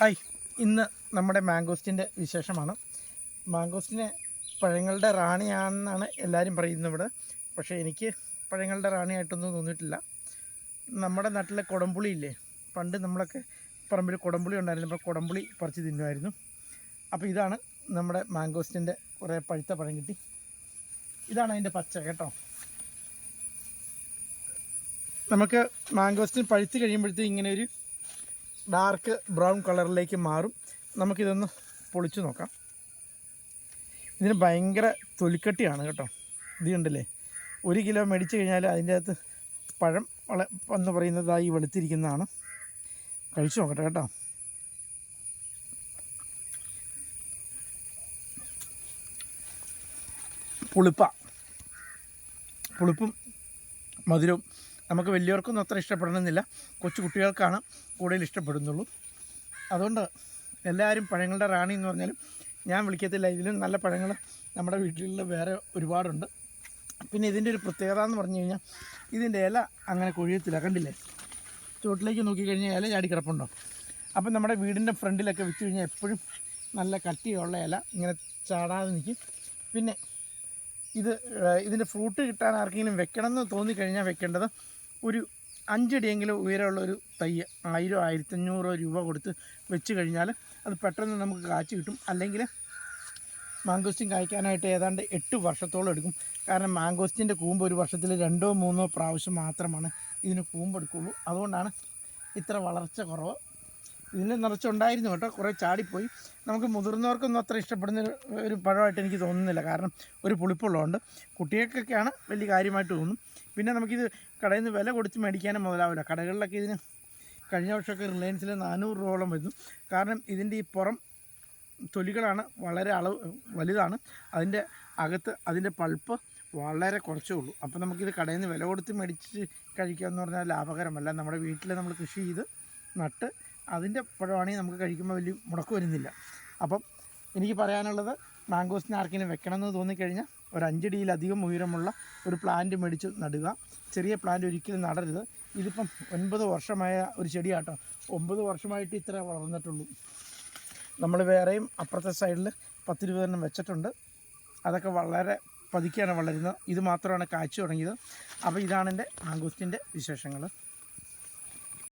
Hi. ഇന്ന് നമ്മുടെ മാംഗോസ്റ്റിന്റെ വിശേഷമാണ്. മാംഗോസ്റ്റിനെ പഴങ്ങളുടെ റാണിയാണെന്നാണ് എല്ലാവരും പറയുന്നത് ഇവിടെ. പക്ഷേ എനിക്ക് പഴങ്ങളുടെ റാണിയായിട്ടൊന്നും തോന്നിയിട്ടില്ല. നമ്മുടെ നാട്ടിലെ കുടംപുളി ഇല്ലേ? പണ്ട് നമ്മളൊക്കെ പറമ്പിൽ കുടംപുളി ഉണ്ടായിരുന്നു. അപ്പോൾ കുടംപുളി പറിച്ച് തിന്നുമായിരുന്നു. അപ്പോൾ ഇതാണ് നമ്മുടെ മാംഗോസ്റ്റിന്റെ കുറേ പഴുത്ത പഴം കിട്ടി. ഇതാണ് അതിന്റെ പച്ച കേട്ടോ. നമുക്ക് മാംഗോസ്റ്റിൻ പഴുത്ത് കഴിയുമ്പോഴത്തേക്കും ഇങ്ങനെ ഒരു ഡാർക്ക് ബ്രൗൺ കളറിലേക്ക് മാറും. നമുക്കിതൊന്ന് പൊളിച്ചു നോക്കാം. ഇതിന് ഭയങ്കര തൊലിക്കട്ടിയാണ് കേട്ടോ. ഇത് കണ്ടില്ലേ? ഒരു കിലോ മേടിച്ചു കഴിഞ്ഞാൽ അതിന്റെ അകത്ത് പഴം വള എന്ന് പറയുന്നതായി വെളുത്തിരിക്കുന്നതാണ്. കഴിച്ചു നോക്കട്ടെ കേട്ടോ. പുളിപ്പ. പുളിപ്പും മധുരവും നമുക്ക് വലിയവർക്കൊന്നും അത്ര ഇഷ്ടപ്പെടണമെന്നില്ല. കൊച്ചു കുട്ടികൾക്കാണ് കൂടുതൽ ഇഷ്ടപ്പെടുന്നുള്ളൂ. അതുകൊണ്ട് എല്ലാവരും പഴങ്ങളുടെ റാണി എന്ന് പറഞ്ഞാലും ഞാൻ വിളിക്കത്തില്ല. ഇതിലും നല്ല പഴങ്ങൾ നമ്മുടെ വീട്ടിലുള്ള വേറെ ഒരുപാടുണ്ട്. പിന്നെ ഇതിന്റെ ഒരു പ്രത്യേകത എന്ന് പറഞ്ഞു കഴിഞ്ഞാൽ ഇതിന്റെ ഇല അങ്ങനെ കൊഴിയത്തില്ല. കണ്ടില്ലേ? ചുവട്ടിലേക്ക് നോക്കിക്കഴിഞ്ഞാൽ ഇല ചാടി കിടപ്പുണ്ടോ? അപ്പം നമ്മുടെ വീടിന്റെ ഫ്രണ്ടിലൊക്കെ വെച്ച് കഴിഞ്ഞാൽ എപ്പോഴും നല്ല കട്ടിയുള്ള ഇല ഇങ്ങനെ ചാടാതെ നിൽക്കും. പിന്നെ ഇത് ഇതിന്റെ ഫ്രൂട്ട് കിട്ടാൻ ആർക്കെങ്കിലും വെക്കണം എന്ന് തോന്നിക്കഴിഞ്ഞാൽ വെക്കേണ്ടത് ഒരു അഞ്ചടിയെങ്കിലും ഉയരമുള്ള ഒരു തൈ ആയിരം ആയിരത്തഞ്ഞൂറോ രൂപ കൊടുത്ത് വെച്ച് കഴിഞ്ഞാൽ അത് പെട്ടെന്ന് നമുക്ക് കാച്ചു കിട്ടും. അല്ലെങ്കിൽ മാങ്കോസ്റ്റിൻ കായ്ക്കാനായിട്ട് ഏതാണ്ട് എട്ട് വർഷത്തോളം എടുക്കും. കാരണം മാങ്കോസ്റ്റിന്റെ കൂമ്പ് ഒരു വർഷത്തിൽ രണ്ടോ മൂന്നോ പ്രാവശ്യം മാത്രമാണ് ഇതിന് കൂമ്പെടുക്കുള്ളൂ അതുകൊണ്ടാണ് ഇത്ര വളർച്ച കുറവ്. ഇതിന് നിറച്ചുണ്ടായിരുന്നു കേട്ടോ. കുറേ ചാടിപ്പോയി. നമുക്ക് മുതിർന്നവർക്കൊന്നും അത്ര ഇഷ്ടപ്പെടുന്ന ഒരു പഴമായിട്ട് എനിക്ക് തോന്നുന്നില്ല. കാരണം ഒരു പുളിപ്പുള്ളതുകൊണ്ട് കുട്ടികൾക്കൊക്കെയാണ് വലിയ കാര്യമായിട്ട് തോന്നും. പിന്നെ നമുക്കിത് കടയിൽ നിന്ന് വില കൊടുത്ത് മേടിക്കാനും മുതലാവില്ല. കടകളിലൊക്കെ ഇതിന് കഴിഞ്ഞ വർഷമൊക്കെ റിലയൻസിൽ നാനൂറ് രൂപയോളം വരുന്നു. കാരണം ഇതിന്റെ ഈ പുറം തൊലികളാണ് വളരെ അളവ് വലുതാണ്. അതിന്റെ അകത്ത് അതിന്റെ പൾപ്പ് വളരെ കുറച്ചേ ഉള്ളൂ. അപ്പോൾ നമുക്കിത് കടയിൽ നിന്ന് വില കൊടുത്ത് മേടിച്ച് കഴിക്കുക എന്ന് പറഞ്ഞാൽ ലാഭകരമല്ല. നമ്മുടെ വീട്ടിൽ നമ്മൾ കൃഷി ചെയ്ത് നട്ട് അതിന്റെ പഴമാണെങ്കിൽ നമുക്ക് കഴിക്കുമ്പോൾ വലിയ മുടക്ക് വരുന്നില്ല. അപ്പം എനിക്ക് പറയാനുള്ളത് മാംഗോസിന് ആർക്കെങ്കിലും വെക്കണമെന്ന് തോന്നിക്കഴിഞ്ഞാൽ ഒരു അഞ്ചടിയിലധികം ഉയരമുള്ള ഒരു പ്ലാന്റ് മേടിച്ച് നടുക. ചെറിയ പ്ലാന്റ് ഒരിക്കലും നടരുത്. ഇതിപ്പം ഒൻപത് വർഷമായ ഒരു ചെടിയാട്ടോ. ഒമ്പത് വർഷമായിട്ട് ഇത്ര വളർന്നിട്ടുള്ളൂ. നമ്മൾ വേറെയും അപ്പുറത്തെ സൈഡിൽ പത്തിരുപതെണ്ണം വെച്ചിട്ടുണ്ട്. അതൊക്കെ വളരെ പതുക്കെയാണ് വളരുന്നത്. ഇത് മാത്രമാണ് കാഴ്ച തുടങ്ങിയത്. അപ്പോൾ ഇതാണ് എന്റെ മാംഗോസ്റ്റിന്റെ വിശേഷങ്ങൾ.